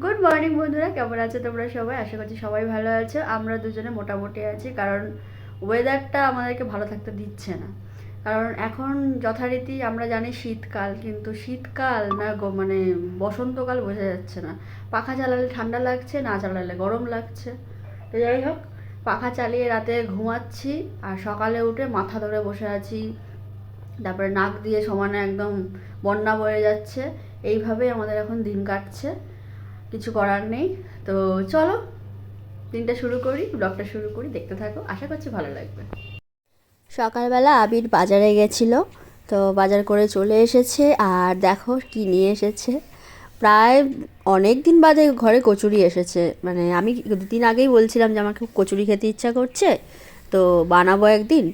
Good morning বন্ধুরা। কেমন আছো তোমরা সবাই? আশা করছি সবাই ভালো আছো। আমরা দুজনে মোটামুটি আছি, কারণ ওয়েদারটা আমাদেরকে ভালো থাকতে দিচ্ছে না। কারণ এখন যথারীতি আমরা জানি শীতকাল, কিন্তু শীতকাল না মানে বসন্তকাল বোঝা যাচ্ছে না। পাখা চালালে ঠান্ডা লাগছে, না চালালে গরম লাগছে। তো যাই হোক, পাখা চালিয়ে রাতে ঘুমাচ্ছি, আর সকালে উঠে মাথা ধরে বসে আছি। তারপরে নাক দিয়ে সমানে একদম বন্যা বয়ে যাচ্ছে। এইভাবেই আমাদের এখন দিন কাটছে। কিছু করার নেই। তো চলো, দিনটা শুরু করি, ব্লগটা শুরু করি, দেখতে থাকো। আশা করছি ভালো লাগবে। সকালবেলা আবির বাজারে গেছিল, তো বাজার করে চলে এসেছে আর দেখো কি নিয়ে এসেছে। প্রায় অনেক দিন বাদে ঘরে কচুরি এসেছে। মানে আমি দুদিন আগেই বলছিলাম যে খুব কচুরি খেতে ইচ্ছা করছে, তো বানাবো একদিন।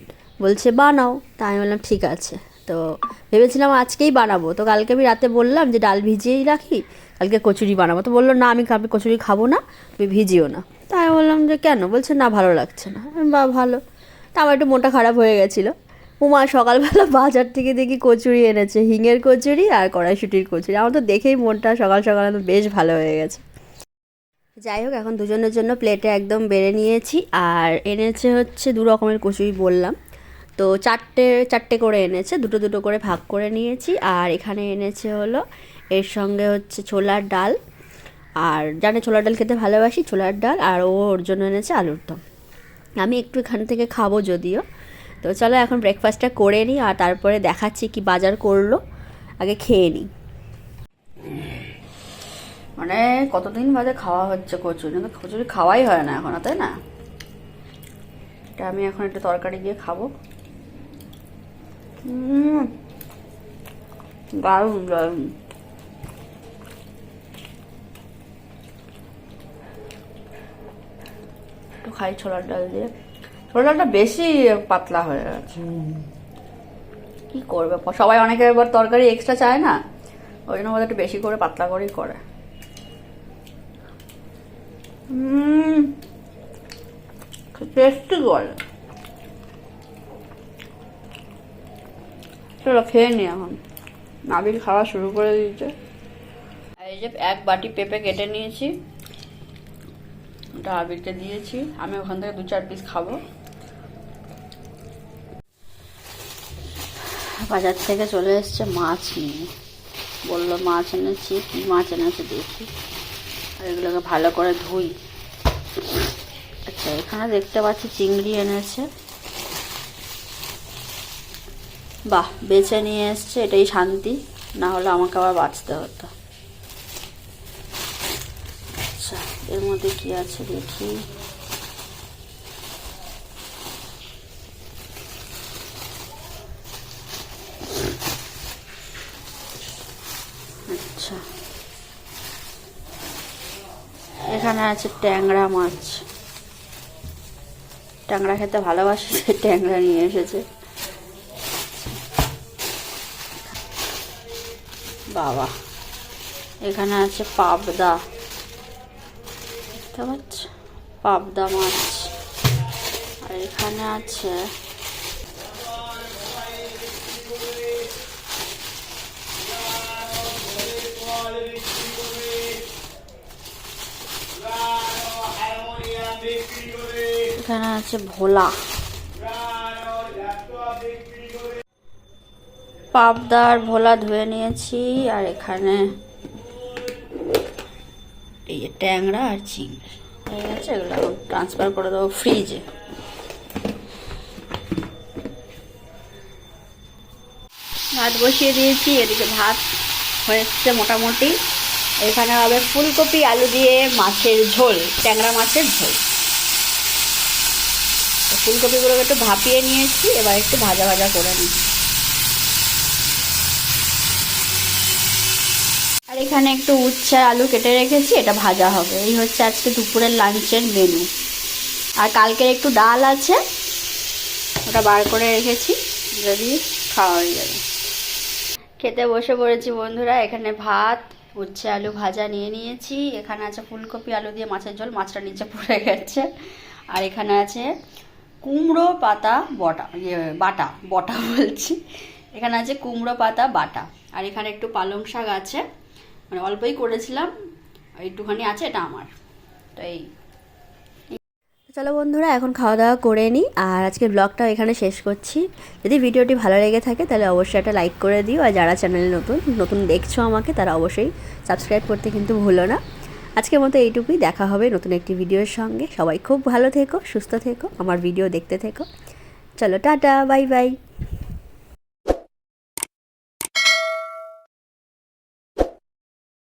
বলছে বানাও। তা আমি বললাম, ঠিক আছে। তো ভেবেছিলাম আজকেই বানাবো। তো কালকে আমি রাতে বললাম যে ডাল ভিজিয়েই রাখি, কালকে কচুরি বানাবো। তো বলল, না, আমি কালকে কচুরি খাব না, তুমি ভিজিও না। তাই আমি বললাম যে, কেন? বলছে, না, ভালো লাগছে না। বা ভালো। তা আমার একটু মনটা খারাপ হয়ে গেছিল। উমা সকালবেলা বাজার থেকে দেখি কচুরি এনেছে, হিঙের কচুরি আর কড়াইশুটির কচুরি। আমার তো দেখেই মনটা সকাল সকাল বেশ ভালো হয়ে গেছে। যাই হোক, এখন দুজনের জন্য প্লেটে একদম বেড়ে নিয়েছি। আর এনেছে হচ্ছে দু রকমের কচুরি বললাম। তো চারটে চারটে করে এনেছে, দুটো দুটো করে ভাগ করে নিয়েছি। আর এখানে এনেছে হলো, এর সঙ্গে হচ্ছে ছোলার ডাল। আর জানে ছোলার ডাল খেতে ভালোবাসি, ছোলার ডাল, আর ও ওর জন্য এনেছে আলুর দম। আমি একটু এখান থেকে খাব যদিও। তো চলো এখন ব্রেকফাস্টটা করে নিই, আর তারপরে দেখাচ্ছি কি বাজার করল। আগে খেয়ে নিই। মানে কতদিন বাদে খাওয়া হচ্ছে কচুরি? কিন্তু কচুরি খাওয়াই হয় না এখন, তাই না? এটা আমি এখন একটু তরকারি দিয়ে খাব। দারুণ দারুণ। একটু খাই ছোলার ডাল দিয়ে। ছোলার ডালটা বেশি পাতলা হয়ে গেছে। কি করবে? সবাই অনেকে এবার তরকারি এক্সট্রা চায় না। ওই জন্য একটু বেশি করে, পাতলা করেই করে। টেস্টি বলে চলো খেয়ে নি এখন। নাবিল খাওয়া শুরু করে দিয়েছে। আর এই যে এক বাটি পেঁপে কেটে নিয়েছি। ওটা আবিরকে দিয়েছি। আমি ওখান থেকে দু চার পিস খাব। বাজার থেকে চলে এসছে মাছ নিয়ে। বলল, মাছ এনেছি। কী মাছ এনেছে দেখি। আর এগুলোকে ভালো করে ধুই। আচ্ছা এখানে দেখতে পাচ্ছি চিংড়ি এনেছে। বাহ, বেছে নিয়ে এসছে, এটাই শান্তি। না হলে আমাকে আবার বাঁচতে হতো। আচ্ছা এর মধ্যে কি আছে দেখি। আচ্ছা। এখানে আছে ট্যাংরা মাছ। ট্যাংরা খেতে ভালোবাসে ট্যাংরা নিয়ে এসেছে। বাবা। এখানে আছে পাবদা। দেখতে পাচ্ছ? পাবদা মাছ। আর এখানে আছে এখানে আছে ভোলা। পাবদার ভোলা ধুয়ে নিয়েছি, আর এখানে এই যে ট্যাংরা আর চিংড়ি। হয়ে গেছে, এগুলো ট্রান্সফার করে দেবো ফ্রিজে ভাত বসিয়ে দিয়েছি, এদিকে ভাত হয়েছে মোটামুটি। এখানে হবে ফুলকপি, আলু দিয়ে মাছের ঝোল, ট্যাংরা মাছের ঝোল। ফুলকপিগুলোকে একটু ভাপিয়ে নিয়েছি, এবার একটু ভাজা ভাজা করে নিই এখানে একটু উচ্ছে আলু কেটে রেখেছি, এটা ভাজা হবে। এই হচ্ছে আজকে দুপুরের লাঞ্চের মেনু আর কালকের একটু ডাল আছে, ওটা বার করে রেখেছি, যদি খাওয়া হয়ে যাবে। খেতে বসে পড়েছি বন্ধুরা, এখানে ভাত, উচ্ছে আলু ভাজা নিয়ে নিয়েছি। এখানে আছে ফুলকপি, আলু দিয়ে মাছের ঝোল, মাছটা নিচে পড়ে গেছে। আর এখানে আছে কুমড়ো পাতা বটা ইয়ে বাটা, বটা বলছি। এখানে আছে কুমড়ো পাতা, বাটা। আর এখানে একটু পালং শাক আছে। মানে অল্পই করেছিলাম, একটুখানি আছে এটা আমার। তো এই চলো বন্ধুরা, এখন খাওয়া দাওয়া করে নিই, আর আজকের ব্লগটা এখানে শেষ করছি। যদি ভিডিওটি ভালো লেগে থাকে, তাহলে অবশ্যই একটা লাইক করে দিও, আর যারা চ্যানেলে নতুন নতুন দেখছ আমাকে, তারা অবশ্যই সাবস্ক্রাইব করতে কিন্তু ভুলো না। আজকের মতো এইটুকুই, দেখা হবে নতুন একটি ভিডিওর সঙ্গে। সবাই খুব ভালো থেকো, সুস্থ থেকো, আমার ভিডিও দেখতে থেকো। চলো, টাটা বাই বাই